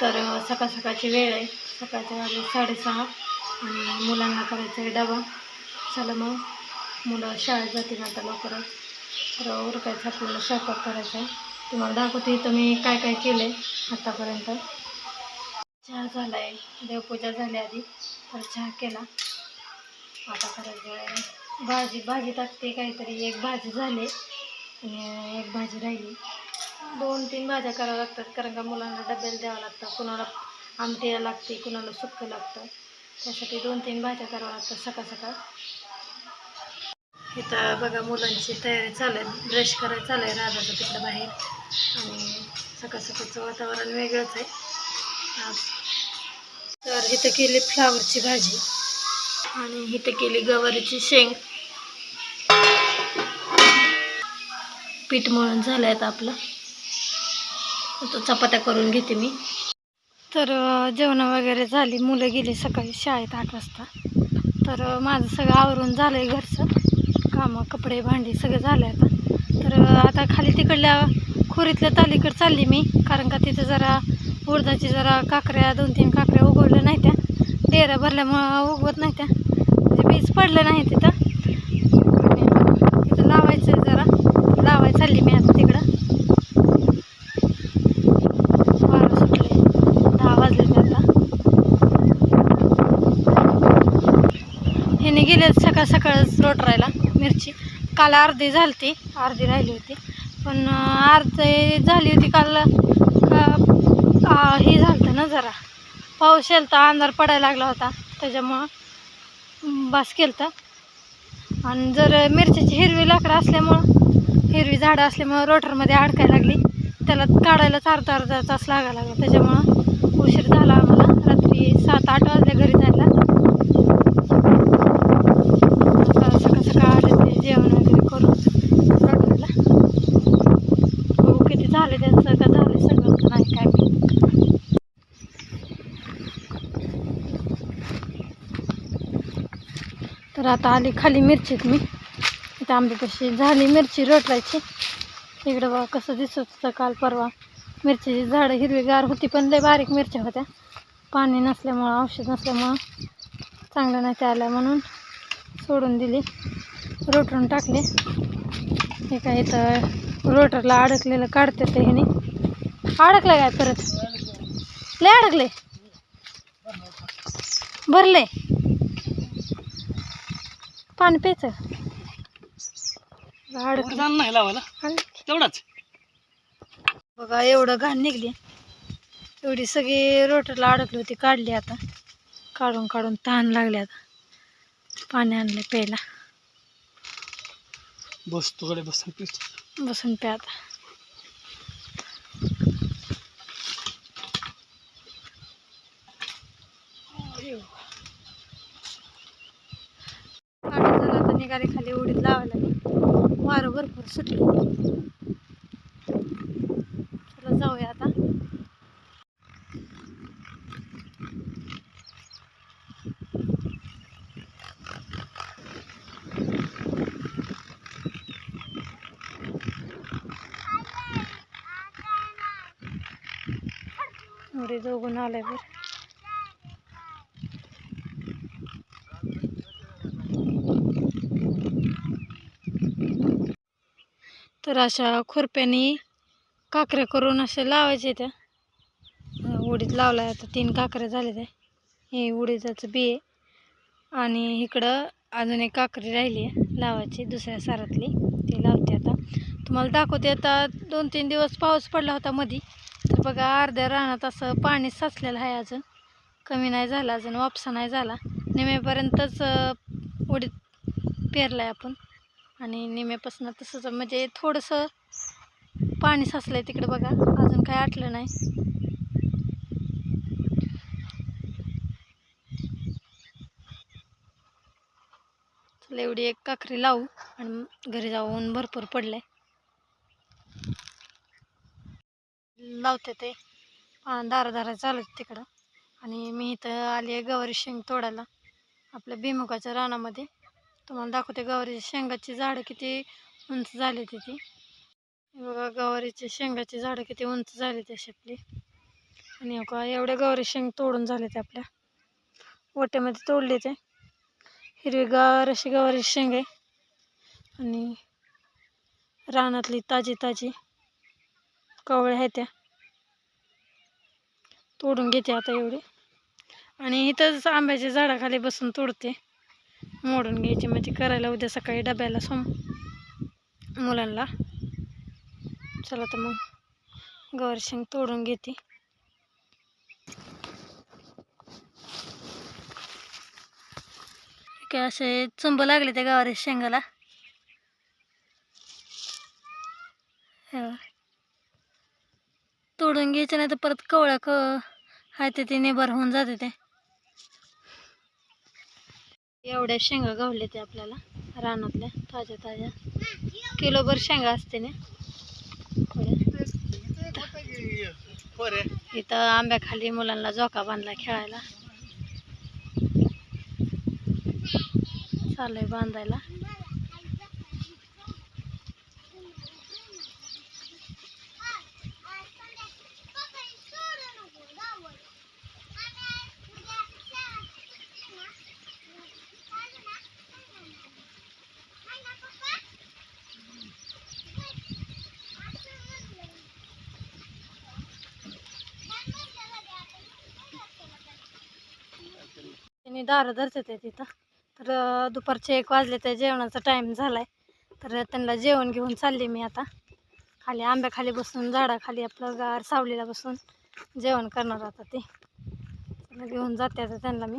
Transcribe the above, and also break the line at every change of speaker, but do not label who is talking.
तर सकाळ सकाळची वेळ आहे. सकाळच्या वाजले साडेसहा आणि मुलांना करायचा आहे डबा. चला मग मुलं शाळेत जातील आता लवकरच. तर उरकायचं आपल्याला स्वयंपाक करायचा आहे. तुम्हाला दाखवते इथं मी काय काय केलं आहे आत्तापर्यंत चहा झाला आहे देवपूजा झाली आधी. तर चहा केला. आता करायचं आहे. भाजी भाजी टाकते काहीतरी. एक भाजी झाली. आणि एक भाजी राहिली. दोन तीन भाज्या कराव्या लागतात कारण का मुलांना डब्याला द्यावं लागतं कुणाला आमटी लागते कुणाला सुक्क लागतं. त्यासाठी दोन तीन भाज्या कराव्या लागतात सकाळ सकाळ. इथं बघा मुलांची तयारी चालू आहे. ब्रश करायला चालू आहे राधाचं तिकडं बाहेर. आणि सकाळ सकाळचं वातावरण वेगळंच आहे. आज तर इथं केली फ्लावरची भाजी. आणि इथं केली गवारीची शेंग. पीठ मळून झालं आहेत आपलं. तो चपात्या करून घेते मी. तर जेवणं वगैरे झाली. मुलं गेली सकाळी शाळेत आठ वाजता. तर माझं सगळं आवरून झालं आहे घरचं. कामं कपडे भांडी सगळं झालं आहे आता. तर आता खाली तिकडल्या खोरीतल्या तालीकडे चालली मी. कारण का तिथं जरा उडदाची जरा काकऱ्या दोन तीन काकऱ्या उगवल्या नाही त्या डेऱ्या भरल्यामुळं उगवत नाही त्या म्हणजे बीज पडलं नाही तिथं आणि तिथं लावायचं जरा लावायला चालली मी आता तिकडं वारं सुटले दहा वाजले आता ह्याने गेले सकाळ सकाळच रोटरायला मिरची. काल अर्धी झालती अर्धी राहिली होती. पण अर्धी झाली होती काल का- हे झालं ना जरा. पाऊस तर अंधार पडायला लागला होता. त्याच्यामुळं बास बास तर आणि जर मिरच्याची हिरवी लाकडं असल्यामुळं हिरवी झाडं असल्यामुळं रोटरमध्ये अडकायला लागली. त्याला काढायलाच अर्धा अर्धा तास लागायला लागला. त्याच्यामुळं उशीर झाला आम्हाला. रात्री सात आठ वाजल्या घरी जायला आता सकाळ सकाळ आले ते जेवण वगैरे करून रोटरीला बघू किती झाले त्यांचं का झाले सगळं का नाही काय माहीत. तर आता आली खाली मिरचीत मी. इथं आंब्यापाशी झाली मिरची रोटवायची इकडं बघा कसं दिसत होतं काल परवा. मिरचीची झाडं हिरवीगार होती पण लय बारीक मिरच्या होत्या. पाणी नसल्यामुळं औषध नसल्यामुळं चांगलं नाही त्या आल्या म्हणून सोडून दिली. रोटरून टाकले. हे काय इथं रोटरला अडकलेलं काढते ते हिने अडकलं काय परत? लय अडकले. भरले. पाणी प्यायचं.
जाण नाही लावायला? तेवढाच.
बघा एवढं घाण निघली. एवढी सगळी रोटरला अडकली होती काढली आता. काढून काढून तहान लागले आता. पाणी आणले प्यायला.
बस तुकडे बस प्लीज
बसून प्या आता पाणी झालं आता निघाले खाली उडीत लावायला मी वारं भरपूर सुटलं. चला जाऊया आता. उडी दोघून आले बर. तर अशा खुरप्याने काकऱ्या करून असे लावायचे त्या. उडीत लावला आहे आता तीन काकऱ्या झाल्या त्या हे उडीदाचं बी आहे. आणि इकडं अजून एक काकरी राहिली आहे लावायची दुसऱ्या सारातली. ती लावते आता. तुम्हाला दाखवते आता दोन तीन दिवस पाऊस पडला होता मधी. तर बघा अर्ध्या रानात असं पाणी साचलेलं आहे अजून. कमी नाही झालं अजून वापसा नाही झाला. निम्यापर्यंतच उडीत पेरला आहे आपण. आणि निम्यापासून तसंच म्हणजे थोडंसं पाणी साचलं आहे तिकडे बघा. अजून काय आटलं नाही. चला एवढी एक काकरी लावू आणि घरी जाऊन भरपूर पडलंय. लावते ते. दारा दारा चालू तिकडं. आणि मी इथं आली आहे गवारी शेंग तोडायला. आपल्या भीमुखाच्या रानामध्ये. तुम्हाला दाखवते गवारीच्या शेंगाची झाडं किती उंच झाली ती. बघा गवारीचे शेंगाची झाडं किती उंच झाली तशी आपली आणि का एवढे गवारी शेंग तोडून झाले ते आपल्या. ओट्यामध्ये तोडले ते. हिरवीगार अशी गवारी शेंग आहे. आणि रानातली ताजी ताजी कवळ्या आहेत त्या. तोडून घेते आता एवढे. आणि इथंच आंब्याच्या झाडाखाली बसून तोडते. मोडून घ्यायची. म्हणजे करायला उद्या सकाळी डब्याला सोम. मुलांना. चला तर मग गवारी शेंग तोडून घेते. काय असे चंब लागले त्या गवारी शेंगाला? तोडून घ्यायचे नाही तर परत कवळ्या क हाय ते ते निभार होऊन जाते ते. एवढ्या शेंगा गावल्या ते आपल्याला रानातल्या ताज्या ताज्या. किलोभर शेंगा असते ना. इथं आंब्याखाली मुलांना झोका बांधला खेळायला. चालू आहे बांधायला. आणि दारं धरते तिथं. तर दुपारचे एक वाजले तर जेवणाचा टाईम झाला आहे तर त्यांना जेवण घेऊन चालले मी आता. खाली आंब्याखाली बसून झाडाखाली आपलं गार सावलीला बसून जेवण करणार आता ते. घेऊन जाते आता त्यांना मी.